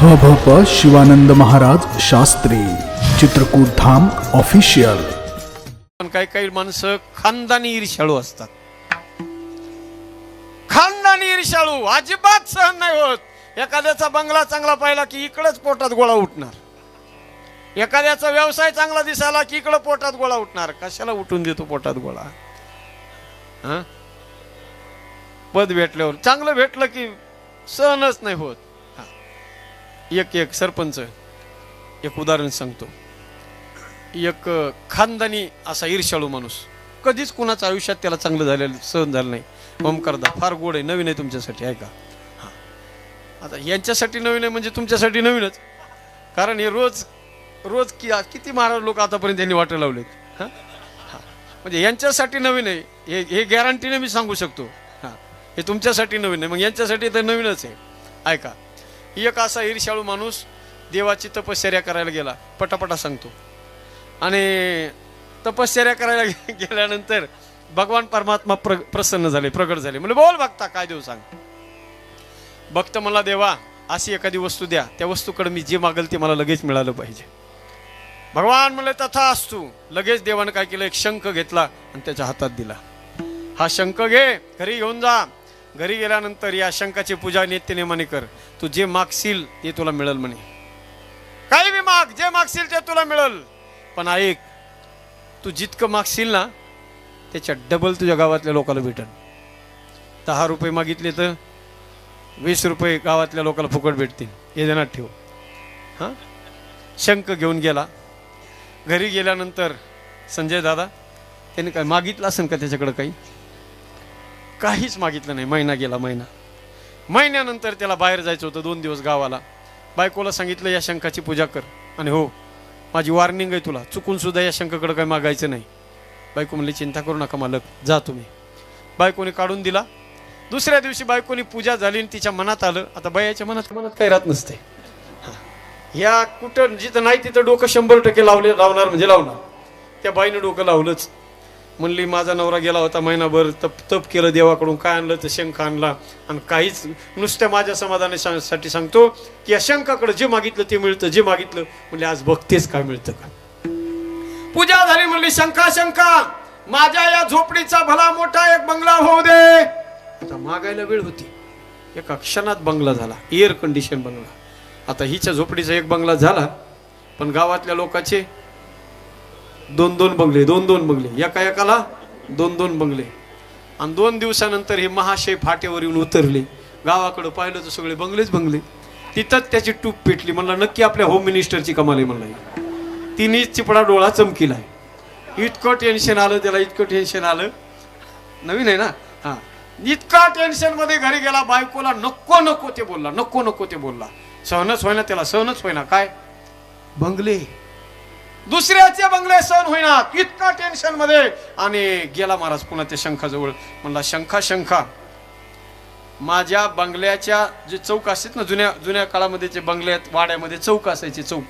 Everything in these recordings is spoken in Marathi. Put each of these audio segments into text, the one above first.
ह भ प शिवानंद महाराज शास्त्री चित्रकूट धाम ऑफिशियल पण काही काही माणसं खानदानी ईर्षाळू असतात. खानदानी ईर्षाळू अजिबात सहन नाही होत. एखाद्याचा बंगला चांगला पाहिला की इकडंच पोटात गोळा उठणार. एखाद्याचा व्यवसाय चांगला दिसायला की इकडं पोटात गोळा उठणार. कशाला उठून देतो पोटात गोळा? हं? पद भेटल्यावर चांगलं भेटलं की सहनच नाही होत. एक एक सरपंच एक उदाहरण सांगतो. एक खानदानी असा ईर्षाळू माणूस. कधीच कुणाचं आयुष्यात त्याला चांगलं झालेलं सहन झालं नाही. ओमकारदा फार गोड आहे नवीन आहे तुमच्यासाठी ऐका. हां. आता यांच्यासाठी नवीन आहे म्हणजे तुमच्यासाठी नवीनच. कारण हे रोज रोज कि किती महाराज लोक आतापर्यंत यांनी वाटं लावलेत. हां? हां. म्हणजे यांच्यासाठी नवीन आहे हे हे गॅरंटीने मी सांगू शकतो. हां. हे तुमच्यासाठी नवीन आहे मग यांच्यासाठी तर नवीनच आहे. ऐका. एक असा ईर्षाळू माणूस देवाची तपश्चर्या करायला गेला. पटापटा सांगतो. आणि तपश्चर्या करायला गेल्यानंतर भगवान परमात्मा प्र प्रसन्न झाले प्रगट झाले. म्हणजे बोल बघता काय देऊ सांग? भक्त मला देवा अशी एखादी वस्तू द्या. त्या वस्तूकडे मी जे मागल ते मला लगेच मिळालं पाहिजे. भगवान म्हणले तथा असतू. लगेच देवानं काय केलं? एक शंख घेतला आणि त्याच्या हातात दिला. हा शंख घे घरी घेऊन जा. घरी गेल्यानंतर या शंकाची पूजा नित्यनेमाने कर. तू जे मागशील ते तुला मिळेल म्हणे. काही बी माग जे मागशील ते तुला मिळेल. पण ऐक तू जितकं मागशील ना त्याच्या डबल तुझ्या गावातल्या लोकांना भेटल दहा रुपये मागितले तर वीस रुपये गावातल्या लोकांना फुकट भेटतील. हे देणार ठेव. हां? शंख घेऊन गेला. घरी गेल्यानंतर संजय दादा त्याने काय मागितलं असेल का त्याच्याकडं काही? काहीच मागितलं नाही. महिना गेला महिना. महिन्यानंतर त्याला बाहेर जायचं होतं दोन दिवस गावाला. बायकोला सांगितलं या शंखाची पूजा कर. आणि हो माझी वॉर्निंग आहे तुला. चुकून सुद्धा या शंकाकडे काही मागायचं नाही. बायको म्हणली चिंता करू नका मालक जा तुम्ही. बायकोने काढून दिला. दुसऱ्या दिवशी बायकोनी पूजा झाली आणि तिच्या मनात आलं. आता बायाच्या मनात मनात काही राहत नसते. हा. ह्या कुठं जिथं नाही तिथं डोकं शंभर टक्के लावले लावणार म्हणजे लावणार. त्या बाईनं डोकं लावलंच. म्हणली माझा नवरा गेला होता महिनाभर तप तप केलं देवाकडून काय आणलं तर शंख आणला. आणि काहीच नुसत्या माझ्या समाधानासाठी सांगतो की या शंखाकडे जे मागितलं ते मिळतं जे मागितलं म्हणजे आज बघतेच काय मिळतं का? पूजा झाली म्हणली शंका शंका माझ्या या झोपडीचा भला मोठा एक बंगला होऊ दे. आता मागायला वेळ होती. एका क्षणात बंगला झाला एअर कंडिशन बंगला. आता हिच्या झोपडीचा एक बंगला झाला पण गावातल्या लोकांचे दोन दोन बंगले दोन दोन बंगले. एका एकाला दोन दोन बंगले. आणि दोन दिवसानंतर हे महाशय फाट्यावर येऊन उतरले. गावाकडं पाहिलं तर सगळे बंगलेच बंगले. तिथंच त्याची टूप पेटली. म्हणला नक्की आपल्या होम मिनिस्टरची कमाल आहे म्हणला तिने चिपडा डोळा चमकीलाय इतकं टेन्शन आलं त्याला इतकं टेन्शन आलं. नवीन आहे ना? हां. इतका टेन्शनमध्ये घरी गेला बायकोला नको नको ते बोलला नको नको ते बोलला. सहनच होईना त्याला सहनच होईना. काय? बंगले. दुसऱ्याचे बंगले सहन होईना इतका टेन्शनमध्ये. आणि गेला महाराज पुन्हा त्या शंखाजवळ. म्हणला शंखा शंखा माझ्या बंगल्याच्या जे चौक असतात ना जुन्या जुन्या काळामध्ये जे बंगल्यात वाड्यामध्ये चौक असायचे चौक.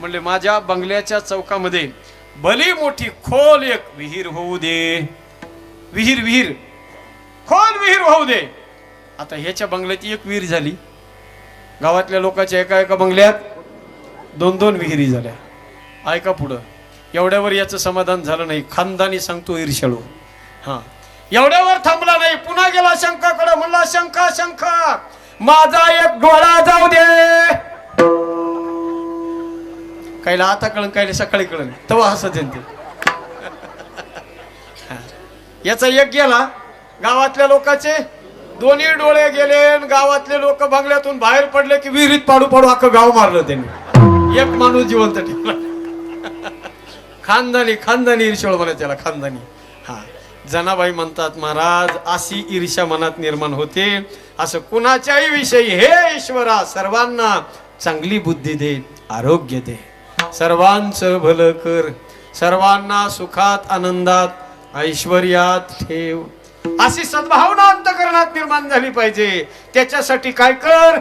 म्हणले माझ्या बंगल्याच्या चौकामध्ये भली मोठी खोल एक विहीर होऊ दे. विहीर विहीर. खोल विहीर होऊ दे. आता ह्याच्या बंगल्याची एक विहीर झाली. गावातल्या लोकांच्या एका एका बंगल्यात दोन दोन विहिरी झाल्या. ऐका पुढं. एवढ्यावर याचं समाधान झालं नाही. खानदानी सांगतो ईर्षाळू हा. एवढ्यावर थांबला नाही. पुन्हा गेला शंकाकडे. म्हणला शंका शंका. माझा एक डोळा जाऊ दे. कायला आता कळण कायला सकाळी कळण तेव्हा हसत येते याचा एक गेला. गावातल्या लोकांचे दोन्ही डोळे गेले गावातले लोक बंगल्यातून बाहेर पडले की विहिरीत पाडू पाडू अख्खं गाव मारलं त्यांनी. एक माणूस जिवंत ठेवला. खानदानी खानदानी ईर्ष्याळ म्हणा त्याला खानदानी. हा. जनाबाई म्हणतात महाराज अशी ईर्ष्या मनात निर्माण होते. असं कुणाच्याही विषयी हे ईश्वरा सर्वांना चांगली बुद्धी दे आरोग्य दे. सर्वांचं भलं कर. सर्वांना सुखात आनंदात ऐश्वर्यात ठेव. अशी सद्भावना अंतकरणात निर्माण झाली पाहिजे. त्याच्यासाठी काय कर?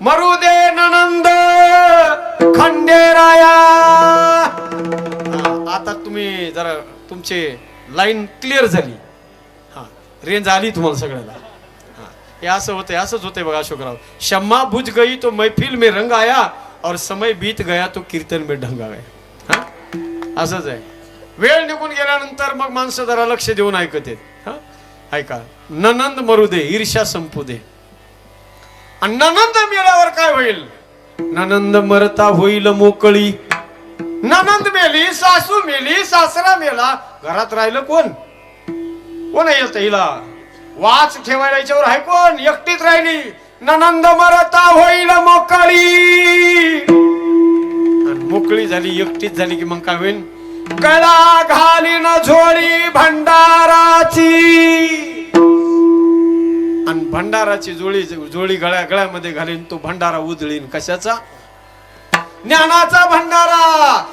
मरू दे ननंद! खंडेराया! आता तुम्ही जरा तुमचे लाईन क्लिअर झाली. हा रेंज आली तुम्हाला सगळ्याला. हा हे असं होतंय असंच होते बघा अशोकराव. शम्मा भुज गई तो मैफिल में रंग आया और समय बीत गया तो कीर्तन में ढंग आया. हा? असंच आहे. वेळ निघून गेल्यानंतर मग माणसं जरा लक्ष देऊन ऐकत आहेत. हा? ऐका. ननंद मरू दे ईर्ष्या संपू दे. आणि ननंद मेल्यावर काय होईल? ननंद मरता होईल मोकळी. ननंद मेली सासू मेली सासरा मेला. घरात राहिलं कोण? कोण येत हिला? वाच ठेवायला याच्यावर आहे कोण? एकटीच राहिली. ननंद मरता होईल मोकळी. मोकळी झाली एकटीच झाली की मग काय होईल गळा घालीन झोळी भंडार. भंडाराची जोळी जोळी गळ्या गळ्यामध्ये घालीन तो भंडारा उजळीन. कशाचा? ज्ञानाचा भंडारा!